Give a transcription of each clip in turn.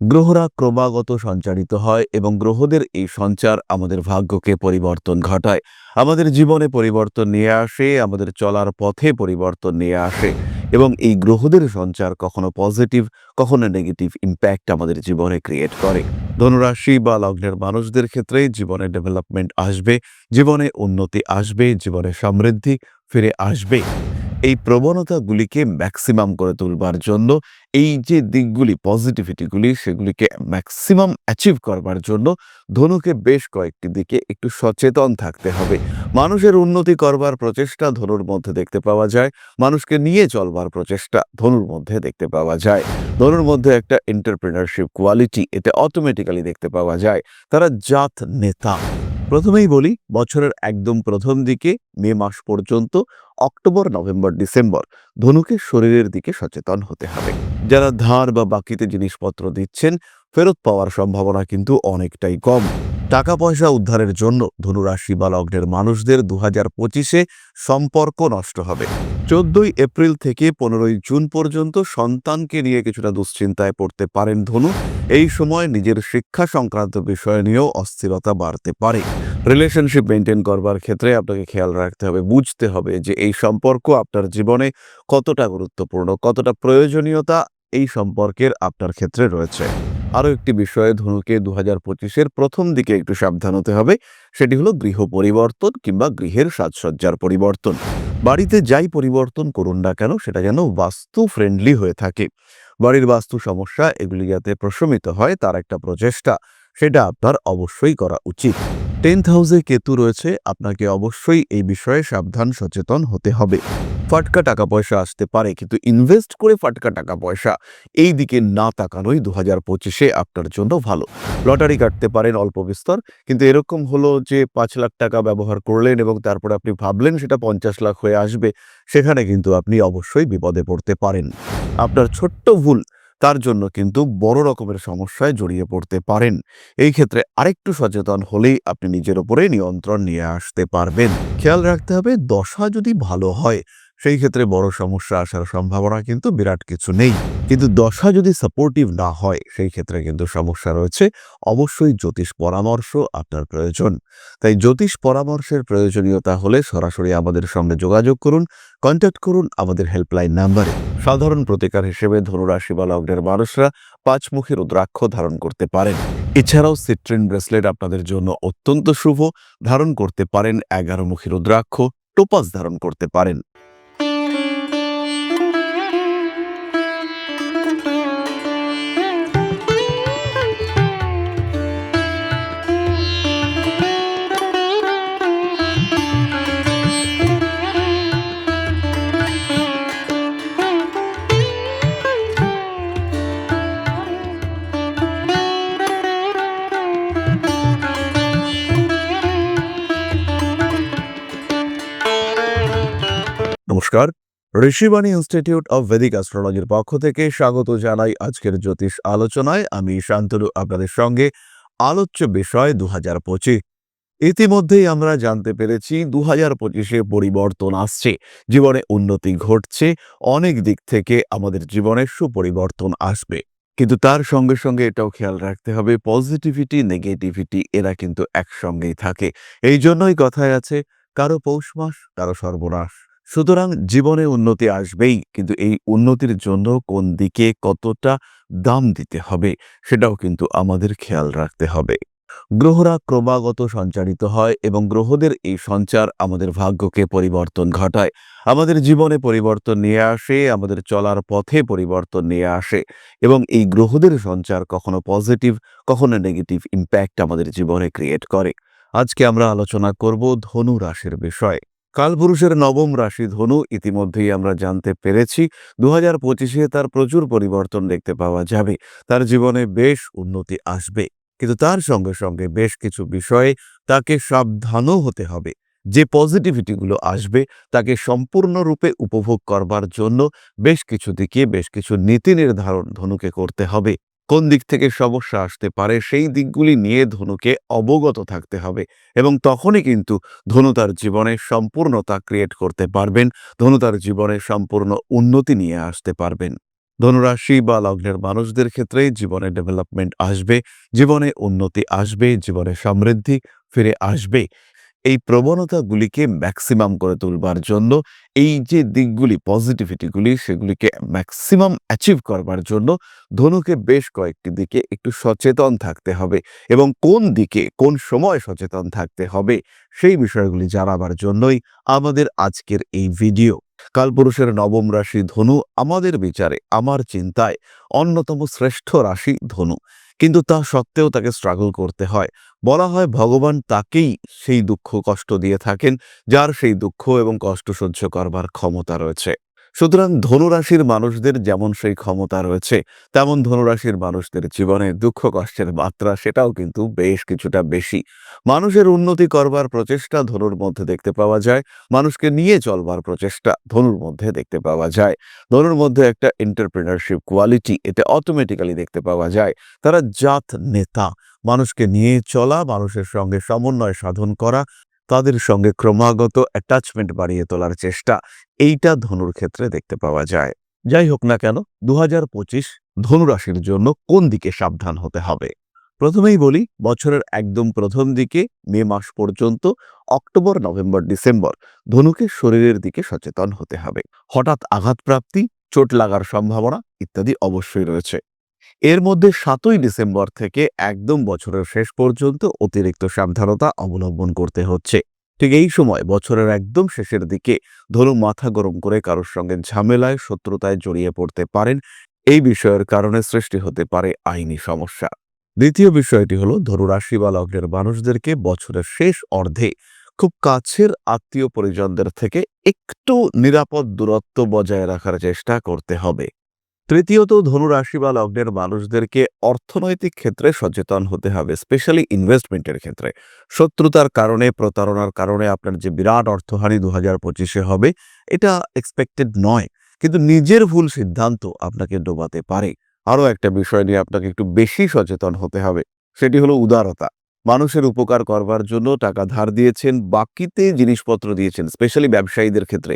গ্রহরা ক্রমাগত সঞ্চারিত হয় এবং গ্রহদের এই সঞ্চার আমাদের ভাগ্যকে পরিবর্তন ঘটায়। আমাদের জীবনে পরিবর্তন নিয়ে আসে, আমাদের চলার পথে পরিবর্তন নিয়ে আসে এবং এই গ্রহদের সঞ্চার কখনো পজিটিভ, কখনো নেগেটিভ ইম্প্যাক্ট আমাদের জীবনে ক্রিয়েট করে। ধনুরাশি বা লগ্নের মানুষদের ক্ষেত্রে জীবনে ডেভেলপমেন্ট আসবে, জীবনে উন্নতি আসবে, জীবনে সমৃদ্ধি ফিরে আসবে। এই প্রবণতাগুলিকে ম্যাক্সিমাম করে তুলবার জন্য, এই যে দিকগুলি পজিটিভিটিগুলি সেগুলিকে ম্যাক্সিমাম অ্যাচিভ করবার জন্য ধনুকে বেশ কয়েকটি দিকে একটু সচেতন থাকতে হবে। মানুষের উন্নতি করবার প্রচেষ্টা ধনুর মধ্যে দেখতে পাওয়া যায়, মানুষকে নিয়ে চলবার প্রচেষ্টা ধনুর মধ্যে দেখতে পাওয়া যায়। ধনুর মধ্যে একটা এন্টারপ্রিনারশিপ কোয়ালিটি এটা অটোমেটিক্যালি দেখতে পাওয়া যায়। তারা জাত নেতা। প্রথমেই বলি, বছরের একদম প্রথম দিকে মে মাস পর্যন্ত অক্টোবর, নভেম্বর, ডিসেম্বর ধনুকে শরীরের দিকে সচেতন হতে হবে। যারা ধার বা বাকিতে জিনিসপত্র দিচ্ছেন, ফেরত পাওয়ার সম্ভাবনা কিন্তু অনেকটাই কম। টাকা পয়সা উদ্ধারের জন্য ধনুরাশি বা লগ্নের মানুষদের দু হাজার পঁচিশে সম্পর্ক নষ্ট হবে। চোদ্দই এপ্রিল থেকে পনেরোই জুন পর্যন্ত সন্তানকে নিয়ে কিছুটা দুশ্চিন্তায় পড়তে পারেন ধনু। এই সময় নিজের শিক্ষা সংক্রান্ত বিষয় নিয়েও অস্থিরতা বাড়তে পারে। রিলেশনশিপ মেনটেন করবার ক্ষেত্রে আপনাকে খেয়াল রাখতে হবে, বুঝতে হবে যে এই সম্পর্ক আপনার জীবনে কতটা গুরুত্বপূর্ণ, কতটা প্রয়োজনীয়তা এই সম্পর্কের আপনার ক্ষেত্রে রয়েছে। আরও একটি বিষয়ে ধনুকে দু হাজার পঁচিশের প্রথম দিকে একটু সাবধান হতে হবে। সেটি হলো গৃহ পরিবর্তন কিংবা গৃহের সাজসজ্জার পরিবর্তন। বাড়িতে যাই পরিবর্তন করুন না কেন, সেটা যেন বাস্তু ফ্রেন্ডলি হয়ে থাকে। বাড়ির বাস্তু সমস্যা এগুলি যাতে প্রশমিত হয়, তার একটা প্রচেষ্টা। সেটা আপনার অবশ্যই করা উচিত। টেন্থ হাউসে কেতু রয়েছে, আপনাকে অবশ্যই এই বিষয়ে সাবধান সচেতন হতে হবে। ফাটকা টাকা পয়সা আসতে পারে, কিন্তু ইনভেস্ট করে ফাটকা টাকা পয়সা এই দিকে না তাকানোই দু হাজার পঁচিশে আপনার জন্য ভালো। লটারি কাটতে পারেন অল্প বিস্তর, কিন্তু এরকম হলো যে পাঁচ লাখ টাকা ব্যবহার করলেন এবং তারপরে আপনি ভাবলেন সেটা পঞ্চাশ লাখ হয়ে আসবে, সেখানে কিন্তু আপনি অবশ্যই বিপদে পড়তে পারেন। আপনার ছোট্ট ভুল, তার জন্য কিন্তু বড় রকমের সমস্যায় জড়িয়ে পড়তে পারেন। এই ক্ষেত্রে আরেকটু সচেতন হলেই আপনি নিজের ওপরে নিয়ন্ত্রণ নিয়ে আসতে পারবেন। খেয়াল রাখতে হবে, দশা যদি ভালো হয় সেই ক্ষেত্রে বড় সমস্যা আসার সম্ভাবনা কিন্তু বিরাট কিছু নেই। কিন্তু দশা যদি সাপোর্টিভ না হয়, সেই ক্ষেত্রে কিন্তু সমস্যা রয়েছে। অবশ্যই জ্যোতিষ পরামর্শ আপনার প্রয়োজন। তাই জ্যোতিষ পরামর্শের প্রয়োজনীয়তা হলে সরাসরি আমাদের সঙ্গে যোগাযোগ করুন কন্ট্যাক্ট করুন আমাদের হেল্পলাইন নাম্বারে সাধারণ প্রতিকার হিসেবে ধনুরাশি বা লগ্নের মানুষরা পাঁচমুখী রুদ্রাক্ষ ধারণ করতে পারেন। এছাড়াও সিট্রিন ব্রেসলেট আপনাদের জন্য অত্যন্ত শুভ। ধারণ করতে পারেন এগারো এগারোমুখী রুদ্রাক্ষ টোপাস ধারণ করতে পারেন। ঋষিবাণী ইনস্টিটিউট অব ভেদিক অ্যাস্ট্রোলজির পক্ষ থেকে স্বাগত জানাই আজকের জ্যোতিষ আলোচনায়। আমি শান্তনু, আপনাদের সঙ্গে আলোচ্য বিষয় দু হাজার পঁচিশ। ইতিমধ্যেই আমরা জানতে পেরেছি দু হাজার পঁচিশে পরিবর্তন আসছে। জীবনে উন্নতি ঘটছে, অনেক দিক থেকে আমাদের জীবনে সুপরিবর্তন আসবে। কিন্তু তার সঙ্গে সঙ্গে এটাও খেয়াল রাখতে হবে পজিটিভিটি নেগেটিভিটি এরা কিন্তু একসঙ্গেই থাকে। এই জন্যই কথায় আছে, কারও পৌষ মাস, কারও সর্বনাশ। সুতরাং জীবনে উন্নতি আসবেই, কিন্তু এই উন্নতির জন্য কোন দিকে কতটা দাম দিতে হবে, সেটাও কিন্তু আমাদের খেয়াল রাখতে হবে। গ্রহরা ক্রমাগত সঞ্চারিত হয় এবং গ্রহদের এই সঞ্চার আমাদের ভাগ্যকে পরিবর্তন ঘটায়। আমাদের জীবনে পরিবর্তন নিয়ে আসে, আমাদের চলার পথে পরিবর্তন নিয়ে আসে এবং এই গ্রহদের সঞ্চার কখনো পজিটিভ, কখনো নেগেটিভ ইম্প্যাক্ট আমাদের জীবনে ক্রিয়েট করে। আজকে আমরা আলোচনা করব ধনু রাশির বিষয়ে। কালপুরুষের নবম রাশি ধনু ইতিমধ্যেই আমরা জানতে পেরেছি। দু হাজার পঁচিশে তার প্রচুর পরিবর্তন দেখতে পাওয়া যাবে। তার জীবনে বেশ উন্নতি আসবে। কিন্তু তার সঙ্গে সঙ্গে বেশ কিছু বিষয়ে তাকে সাবধানও হতে হবে। যে পজিটিভিটিগুলো আসবে, তাকে সম্পূর্ণরূপে উপভোগ করবার জন্য বেশ কিছু দিকে, বেশ কিছু নীতি নির্ধারণ ধনুকে করতে হবে। কোন দিক থেকে সমস্যা আসতে পারে, সেই দিকগুলি নিয়ে ধনুকে অবগত থাকতে হবে এবং তখনই কিন্তু ধনু তার জীবনে সম্পূর্ণতা ক্রিয়েট করতে পারবেন, ধনু তার জীবনে সম্পূর্ণ উন্নতি নিয়ে আসতে পারবেন। ধনুরাশি বা লগ্নের মানুষদের ক্ষেত্রে জীবনে ডেভেলপমেন্ট আসবে, জীবনে উন্নতি আসবে, জীবনে সমৃদ্ধি ফিরে আসবে। এই প্রবণতাগুলিকে ম্যাক্সিমাম করে তুলবার জন্য, এই যে দিকগুলি পজিটিভিটিগুলি সেগুলিকে ম্যাক্সিমাম অ্যাচিভ করবার জন্য ধনুকে বেশ কয়েকটি দিকে একটু সচেতন থাকতে হবে এবং কোন দিকে, কোন সময় সচেতন থাকতে হবে সেই বিষয়গুলি জানাবার জন্যই আমাদের আজকের এই ভিডিও কালপুরুষের নবম রাশি ধনু, আমাদের বিচারে, আমার চিন্তায় অন্যতম শ্রেষ্ঠ রাশি ধনু। কিন্তু তা সত্ত্বেও তাকে স্ট্রাগল করতে হয়। বলা হয় ভগবান তাকেই সেই দুঃখ কষ্ট দিয়ে থাকেন, যার সেই দুঃখ এবং কষ্ট সহ্য করবার ক্ষমতা রয়েছে। সুতরাং ধনুরাশির মানুষদের যেমন সেই ক্ষমতা রয়েছে, তেমন ধনুরাশির মানুষদের জীবনে দুঃখ, কষ্টের মাত্রা সেটাও কিন্তু বেশ কিছুটা বেশি। মানুষের উন্নতি করবার প্রচেষ্টা ধনুর মধ্যে দেখতে পাওয়া যায়, মানুষকে নিয়ে চলবার প্রচেষ্টা ধনুর মধ্যে দেখতে পাওয়া যায়। ধনুর মধ্যে একটা এন্টারপ্রিনারশিপ কোয়ালিটি এতে অটোমেটিক্যালি দেখতে পাওয়া যায়। তারা জাত নেতা, মানুষকে নিয়ে চলা, মানুষের সঙ্গে সমন্বয় সাধন করা, তাদের সঙ্গে ক্রমাগত অ্যাটাচমেন্ট বাড়িয়ে তোলার চেষ্টা। এইটা ধনুর ক্ষেত্রে দেখতে পাওয়া যায়। যাই হোক না কেন দু হাজার পঁচিশ ধনুরাশির জন্য কোন দিকে সাবধান হতে হবে? প্রথমেই বলি, বছরের একদম প্রথম দিকে, মে মাস পর্যন্ত, অক্টোবর, নভেম্বর, ডিসেম্বর, ধনুকে শরীরের দিকে সচেতন হতে হবে। হঠাৎ আঘাতপ্রাপ্তি, চোট লাগার সম্ভাবনা ইত্যাদি অবশ্যই রয়েছে। এর মধ্যে সাতই ডিসেম্বর থেকে একদম বছরের শেষ পর্যন্ত অতিরিক্ত সাবধানতা অবলম্বন করতে হচ্ছে। ঠিক এই সময় বছরের একদম শেষের দিকে ধনু মাথা গরম করে কারোর সঙ্গে ঝামেলায়, শত্রুতায় জড়িয়ে পড়তে পারেন। এই বিষয়ের কারণে সৃষ্টি হতে পারে আইনি সমস্যা। দ্বিতীয় বিষয়টি হলো, ধনু রাশি বা লগ্নের মানুষদেরকে বছরের শেষ অর্ধে খুব কাছের আত্মীয় পরিজনদের থেকে একটু নিরাপদ দূরত্ব বজায় রাখার চেষ্টা করতে হবে। তৃতীয়ত ধনুরাশি বা লগ্নের মানুষদেরকে অর্থনৈতিক ক্ষেত্রে সচেতন হতে হবে, স্পেশালি ইনভেস্টমেন্টের ক্ষেত্রে। শত্রুতার কারণে, প্রতারণার কারণে আপনার যে বিরাট অর্থহানি দু হাজার পঁচিশে হবে, এটা এক্সপেক্টেড নয়। কিন্তু নিজের ভুল সিদ্ধান্ত আপনাকে ডোবাতে পারে। আরও একটা বিষয় নিয়ে আপনাকে একটু বেশি সচেতন হতে হবে, সেটি হলো উদারতা। মানুষের উপকার করবার জন্য টাকা ধার দিয়েছেন, বাকিতে জিনিসপত্র দিয়েছেন স্পেশালি ব্যবসায়ীদের ক্ষেত্রে।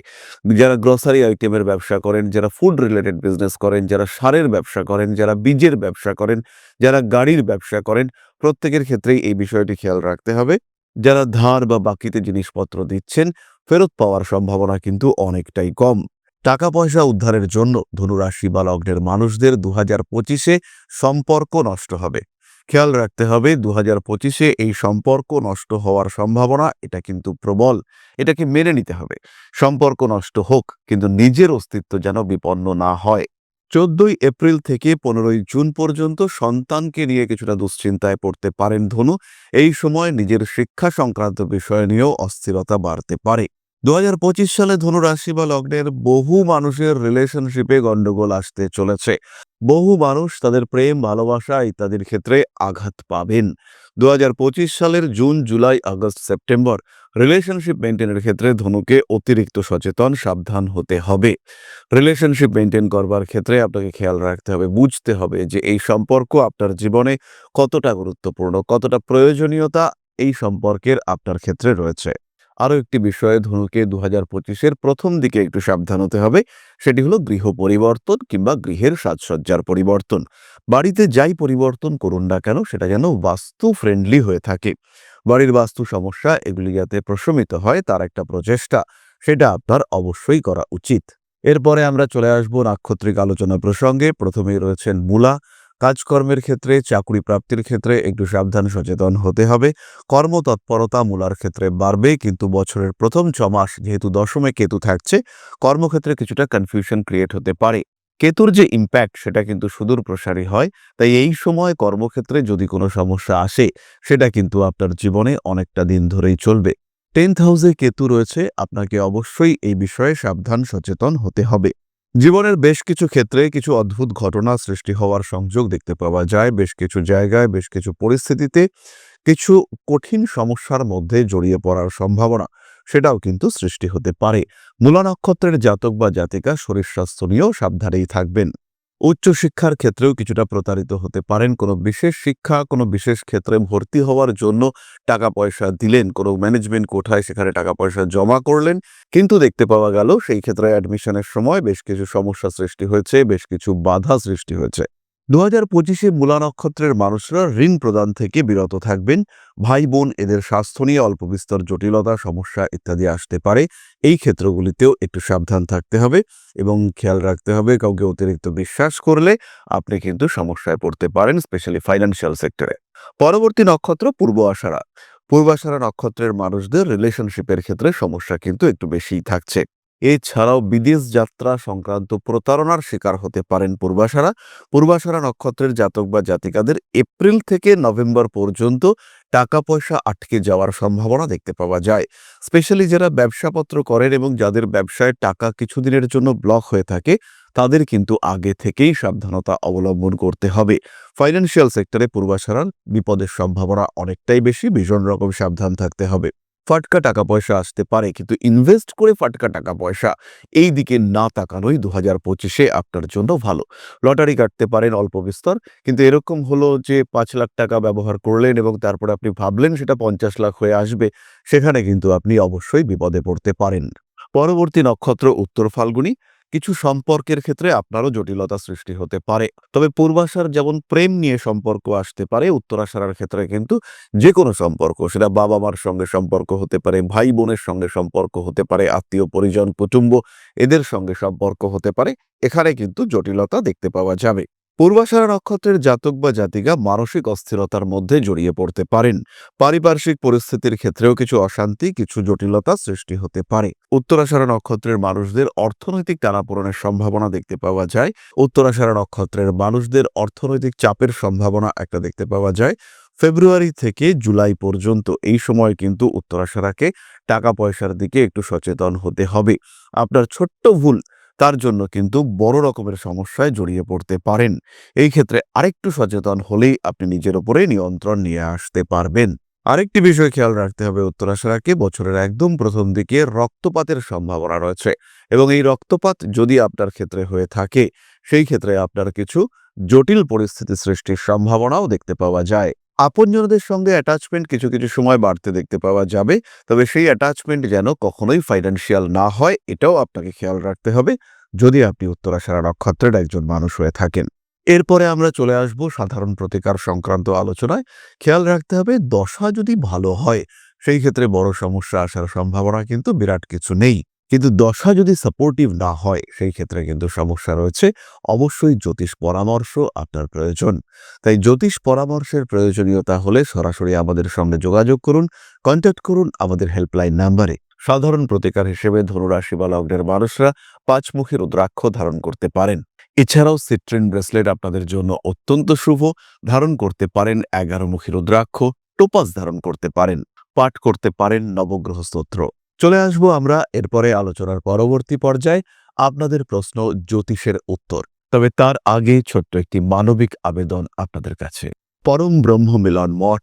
যারা গ্রসারি আইটেমের ব্যবসা করেন, যারা ফুড রিলেটেড বিজনেস করেন, যারা সারের ব্যবসা করেন, যারা বীজের ব্যবসা করেন, যারা গাড়ির ব্যবসা করেন, প্রত্যেকের ক্ষেত্রেই এই বিষয়টি খেয়াল রাখতে হবে। যারা ধার বা বাকিতে জিনিসপত্র দিচ্ছেন, ফেরত পাওয়ার সম্ভাবনা কিন্তু অনেকটাই কম। টাকা পয়সা উদ্ধারের জন্য ধনুরাশি বা লগ্নের মানুষদের দু হাজার পঁচিশে সম্পর্ক নষ্ট হবে। খেয়াল রাখতে হবে দু হাজার পঁচিশে এই সম্পর্ক নষ্ট হওয়ার সম্ভাবনা, এটা কিন্তু প্রবল। এটাকে মেনে নিতে হবে। সম্পর্ক নষ্ট হোক, কিন্তু নিজের অস্তিত্ব যেন বিপন্ন না হয়। চোদ্দই এপ্রিল থেকে পনেরোই জুন পর্যন্ত সন্তানকে নিয়ে কিছুটা দুশ্চিন্তায় পড়তে পারেন ধনু। এই সময় নিজের শিক্ষা সংক্রান্ত বিষয় নিয়েও অস্থিরতা বাড়তে পারে। দু হাজার পঁচিশ সালে ধনু রাশি বা লগ্নের বহু মানুষের রিলেশনশিপে গন্ডগোল আসতে চলেছে। বহু মানুষ তাদের প্রেম, ভালোবাসা ইত্যাদির ক্ষেত্রে আঘাত পাবেন। দু হাজার পঁচিশ সালের June, July, August, September relationship মেনটেনের ক্ষেত্রে ধনুকে অতিরিক্ত সচেতন, সাবধান হতে হবে। রিলেশনশিপ মেনটেন করবার ক্ষেত্রে আপনাকে খেয়াল রাখতে হবে, বুঝতে হবে যে এই সম্পর্ক আপনার জীবনে কতটা গুরুত্বপূর্ণ, কতটা প্রয়োজনীয়তা এই সম্পর্কের আপনার ক্ষেত্রে রয়েছে। আরও একটি বিষয়ে ধনুকে দু হাজার পঁচিশের প্রথম দিকে একটু সাবধান হতে হবে। সেটি হলো গৃহ পরিবর্তন কিংবা গৃহের সাজসজ্জার পরিবর্তন। বাড়িতে যাই পরিবর্তন করুন না কেন, সেটা যেন বাস্তু ফ্রেন্ডলি হয়ে থাকে। বাড়ির বাস্তু সমস্যা, এগুলি যাতে প্রশমিত হয়, তার একটা প্রচেষ্টা, সেটা আপনার অবশ্যই করা উচিত। এরপরে আমরা চলে আসব নাক্ষত্রিক আলোচনা প্রসঙ্গে। প্রথমেই রয়েছেন মূলা। কাজকর্মের ক্ষেত্রে চাকরি প্রাপ্তির ক্ষেত্রে একটু সাবধান সচেতন হতে হবে। কর্মতৎপরতা মূলার ক্ষেত্রে বাড়বে, কিন্তু বছরের প্রথম ছ মাস যেহেতু দশমে কেতু থাকছে, কর্মক্ষেত্রে কিছুটা কনফিউশন ক্রিয়েট হতে পারে। কেতুর যে ইম্প্যাক্ট সেটা কিন্তু সুদূর প্রসারী হয়, তাই এই সময় কর্মক্ষেত্রে যদি কোনো সমস্যা আসে, সেটা কিন্তু আপনার জীবনে অনেকটা দিন ধরেই চলবে। টেন্থ হাউসে কেতু রয়েছে, আপনাকে অবশ্যই এই বিষয়ে সাবধান সচেতন হতে হবে। জীবনের বেশ কিছু ক্ষেত্রে কিছু অদ্ভুত ঘটনা সৃষ্টি হওয়ার সংযোগ দেখতে পাওয়া যায়। বেশ কিছু জায়গায়, বেশ কিছু পরিস্থিতিতে কিছু কঠিন সমস্যার মধ্যে জড়িয়ে পড়ার সম্ভাবনা সেটাও কিন্তু সৃষ্টি হতে পারে। মূলা নক্ষত্রের জাতক বা জাতিকা শরীর স্বাস্থ্য নিয়েও সাবধানেই থাকবেন। উচ্চশিক্ষার ক্ষেত্রেও কিছুটা প্রতারিত হতে পারেন। কোনো বিশেষ শিক্ষা, কোনো বিশেষ ক্ষেত্রে ভর্তি হওয়ার জন্য টাকা পয়সা দিলেন, কোনো ম্যানেজমেন্ট কোঠায় সেখানে টাকা পয়সা জমা করলেন। কিন্তু দেখতে পাওয়া গেল সেই ক্ষেত্রে অ্যাডমিশনের সময় বেশ কিছু সমস্যা সৃষ্টি হয়েছে, বেশ কিছু বাধা সৃষ্টি হয়েছে। দু হাজার পঁচিশে মূলা নক্ষত্রের মানুষরা ঋণ প্রদান থেকে বিরত থাকবেন। ভাই বোন এদের স্বাস্থ্য নিয়ে অল্প বিস্তর জটিলতা, সমস্যা ইত্যাদি আসতে পারে। এই ক্ষেত্রগুলিতেও একটু সাবধান থাকতে হবে এবং খেয়াল রাখতে হবে, কাউকে অতিরিক্ত বিশ্বাস করলে আপনি কিন্তু সমস্যায় পড়তে পারেন, স্পেশালি ফাইন্যান্সিয়াল সেক্টরে। পরবর্তী নক্ষত্র পূর্ব আষাঢ়া। পূর্বাষাঢ়া নক্ষত্রের মানুষদের রিলেশনশিপের ক্ষেত্রে সমস্যা কিন্তু একটু বেশিই থাকছে। এছাড়াও বিদেশ যাত্রা সংক্রান্ত প্রতারণার শিকার হতে পারেন পূর্বাষাঢ়া পূর্বাষাঢ়া নক্ষত্রের জাতক বা জাতিকাদের এপ্রিল থেকে নভেম্বর পর্যন্ত টাকা পয়সা আটকে যাওয়ার সম্ভাবনা দেখতে পাওয়া যায়। স্পেশালি যারা ব্যবসাপত্র করেন এবং যাদের ব্যবসায় টাকা কিছুদিনের জন্য ব্লক হয়ে থাকে, তাদের কিন্তু আগে থেকেই সাবধানতা অবলম্বন করতে হবে। ফাইন্যান্সিয়াল সেক্টরে পূর্বাশারার বিপদের সম্ভাবনা অনেকটাই বেশি, ভীষণ রকম সাবধান থাকতে হবে। ফাটকা টাকা পয়সা আসতে পারে, কিন্তু ইনভেস্ট করে ফাটকা টাকা পয়সা এই দিকে না তাকানোই দু হাজার পঁচিশে আপনার জন্য ভালো। লটারি কাটতে পারেন অল্প বিস্তর, কিন্তু এরকম হলো যে পাঁচ লাখ টাকা ব্যবহার করলেন এবং তারপরে আপনি ভাবলেন সেটা পঞ্চাশ লাখ হয়ে আসবে, সেখানে কিন্তু আপনি অবশ্যই বিপদে পড়তে পারেন। পরবর্তী নক্ষত্র উত্তর ফাল্গুনী কিছু সম্পর্কের ক্ষেত্রে আপনারও জটিলতা সৃষ্টি হতে পারে। তবে পূর্বাশার যেমন প্রেম নিয়ে সম্পর্ক আসতে পারে, উত্তরাশার ক্ষেত্রে কিন্তু যে কোনো সম্পর্ক, সেটা বাবা মার সঙ্গে সম্পর্ক হতে পারে ভাই বোনের সঙ্গে সম্পর্ক হতে পারে, আত্মীয়, পরিজন, কুটুম্ব, এদের সঙ্গে সম্পর্ক হতে পারে। এখানে কিন্তু জটিলতা দেখতে পাওয়া যাবে। পূর্বাশারা নক্ষত্রের জাতক বা জাতিকা মানসিক অস্থিরতার মধ্যে জড়িয়ে পড়তে পারেন। পারিপার্শ্বিক পরিস্থিতির ক্ষেত্রেও কিছু অশান্তি, কিছু জটিলতা সৃষ্টি হতে পারে। উত্তরাশারা নক্ষত্রের মানুষদের অর্থনৈতিক টানাপোড়েনের সম্ভাবনা দেখতে পাওয়া যায়। উত্তরাশারা নক্ষত্রের মানুষদের অর্থনৈতিক চাপের সম্ভাবনা একটা দেখতে পাওয়া যায়। ফেব্রুয়ারি থেকে জুলাই পর্যন্ত এই সময় কিন্তু উত্তরাশারাকে টাকা পয়সার দিকে একটু সচেতন হতে হবে। আপনার ছোট্ট ভুল তার জন্য কিন্তু বড় রকমের সমস্যায় জড়িয়ে পড়তে পারেন। এই ক্ষেত্রে আরেকটু সচেতন হলেই আপনি নিজের উপরে নিয়ন্ত্রণ নিয়ে আসতে পারবেন। আরেকটি বিষয় খেয়াল রাখতে হবে উত্তরাশারাকে বছরের একদম প্রথম দিকে রক্তপাতের সম্ভাবনা রয়েছে এবং এই রক্তপাত যদি আপনার ক্ষেত্রে হয়ে থাকে, সেই ক্ষেত্রে আপনার কিছু জটিল পরিস্থিতি সৃষ্টির সম্ভাবনাও দেখতে পাওয়া যায়। আপনজনদের সঙ্গে অ্যাটাচমেন্ট কিছু কিছু সময় বাড়তে দেখতে পাওয়া যাবে। তবে সেই অ্যাটাচমেন্ট যেন কখনোই ফাইন্যান্সিয়াল না হয়, এটাও আপনাকে খেয়াল রাখতে হবে, যদি আপনি উত্তরাশারা নক্ষত্রের একজন মানুষ হয়ে থাকেন। এরপরে আমরা চলে আসব সাধারণ প্রতিকার সংক্রান্ত আলোচনায়। খেয়াল রাখতে হবে, দশা যদি ভালো হয়, সেই ক্ষেত্রে বড় সমস্যা আসার সম্ভাবনা কিন্তু বিরাট কিছু নেই। কিন্তু দশা যদি সাপোর্টিভ না হয়, সেই ক্ষেত্রে কিন্তু সমস্যা রয়েছে। অবশ্যই জ্যোতিষ পরামর্শ আপনার প্রয়োজন। তাই জ্যোতিষ পরামর্শের প্রয়োজনীয়তা হলে সরাসরি আমাদের সঙ্গে যোগাযোগ করুন কন্ট্যাক্ট করুন আমাদের হেল্পলাইন নাম্বারে সাধারণ প্রতিকার হিসেবে ধনুরাশি বা লগ্নের মানুষরা পাঁচমুখী রুদ্রাক্ষ ধারণ করতে পারেন। এছাড়াও সিট্রিন ব্রেসলেট আপনাদের জন্য অত্যন্ত শুভ। ধারণ করতে পারেন এগারো এগারোমুখী রুদ্রাক্ষ টোপাস ধারণ করতে পারেন। পাঠ করতে পারেন নবগ্রহ স্তোত্র চলে আসব আমরা এরপরে আলোচনার পরবর্তী পর্যায়ে আপনাদের প্রশ্ন জ্যোতিষের উত্তর। তবে তার আগে ছোট্ট একটি মানবিক আবেদন আপনাদের কাছে। পরম ব্রহ্ম মিলন মঠ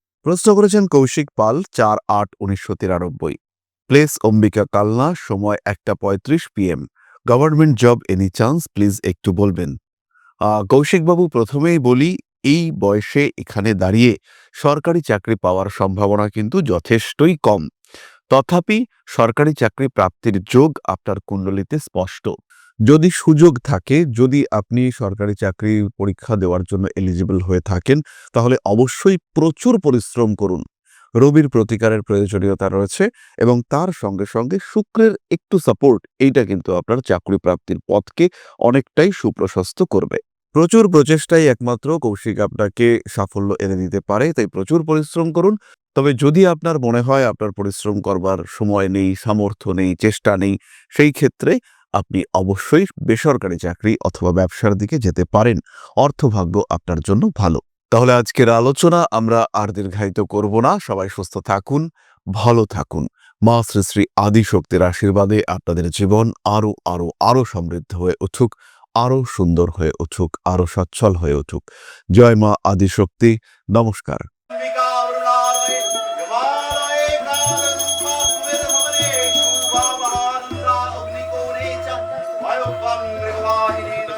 প্রশ্ন করেছেন কৌশিক পাল, চার আট উনিশশো তিরানব্বই। প্লেস অম্বিকা কালনা, সময় একটা পঁয়ত্রিশ PM. Government job, any chance, please একটু বলবেন। কৌশিকবাবু প্রথমেই বলি, এই বয়সে এখানে দাঁড়িয়ে সরকারি চাকরি পাওয়ার সম্ভাবনা কিন্তু যথেষ্টই কম। তথাপি সরকারি চাকরি প্রাপ্তির যোগ আপনার কুণ্ডলিতে স্পষ্ট। যদি সুযোগ থাকে, যদি আপনি সরকারি চাকরি পরীক্ষা দেওয়ার জন্য এলিজিবল হয়ে থাকেন, তাহলে অবশ্যই প্রচুর পরিশ্রম করুন। রবির প্রতিকারের প্রয়োজনীয়তা রয়েছে এবং তার সঙ্গে সঙ্গে শুক্রের একটু সাপোর্ট এইটা কিন্তু আপনার চাকরি প্রাপ্তির পথকে অনেকটাই সুপ্রশস্ত করবে। প্রচুর প্রচেষ্টাই একমাত্র কৌশিক আপনাকে সাফল্য এনে দিতে পারে, তাই প্রচুর পরিশ্রম করুন। তবে যদি আপনার মনে হয় আপনার পরিশ্রম করবার সময় নেই, সামর্থ্য নেই, চেষ্টা নেই, সেই ক্ষেত্রে আপনি অবশ্যই বেসরকারি চাকরি অথবা ব্যবসার দিকে যেতে পারেন। অর্থভাগ্য আপনার জন্য ভালো। তাহলে আজকের আলোচনা আমরা আর দীর্ঘায়িত করব না। সবাই সুস্থ থাকুন, ভালো থাকুন। মা শ্রী শ্রী আদিশক্তির আশীর্বাদে আপনাদের জীবন আরও আরও আরও সমৃদ্ধ হয়ে উঠুক, আরও সুন্দর হয়ে উঠুক, আরও সচ্ছল হয়ে উঠুক। জয় মা আদিশক্তি। নমস্কার। Ayo pan nirwahi